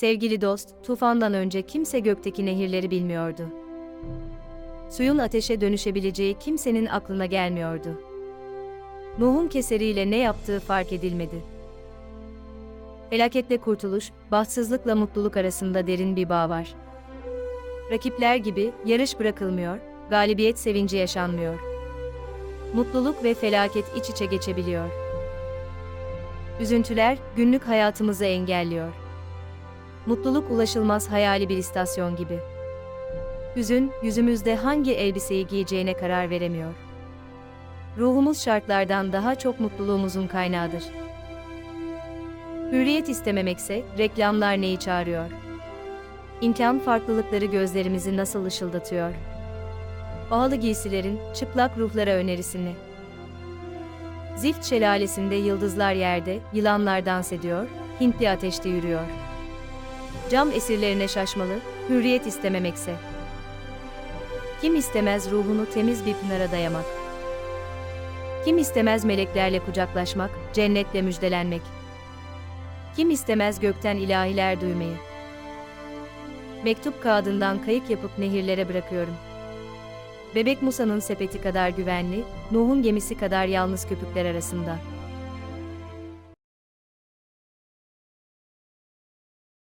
Sevgili dost, tufandan önce kimse gökteki nehirleri bilmiyordu. Suyun ateşe dönüşebileceği kimsenin aklına gelmiyordu. Nuh'un keseriyle ne yaptığı fark edilmedi. Felaketle kurtuluş, bahtsızlıkla mutluluk arasında derin bir bağ var. Rakipler gibi yarış bırakılmıyor, galibiyet sevinci yaşanmıyor. Mutluluk ve felaket iç içe geçebiliyor. Üzüntüler günlük hayatımızı engelliyor. Mutluluk ulaşılmaz hayali bir istasyon gibi. Hüzün, yüzümüzde hangi elbiseyi giyeceğine karar veremiyor. Ruhumuz şartlardan daha çok mutluluğumuzun kaynağıdır. Hürriyet istememekse, reklamlar neyi çağırıyor? İmkan farklılıkları gözlerimizi nasıl ışıldatıyor? Pahalı giysilerin, çıplak ruhlara önerisini. Zift şelalesinde yıldızlar yerde, yılanlar dans ediyor, Hintli ateşte yürüyor. Cam esirlerine şaşmalı, hürriyet istememekse. Kim istemez ruhunu temiz bir pınara dayamak? Kim istemez meleklerle kucaklaşmak, cennetle müjdelenmek? Kim istemez gökten ilahiler duymayı? Mektup kağıdından kayık yapıp nehirlere bırakıyorum. Bebek Musa'nın sepeti kadar güvenli, Nuh'un gemisi kadar yalnız köpükler arasında.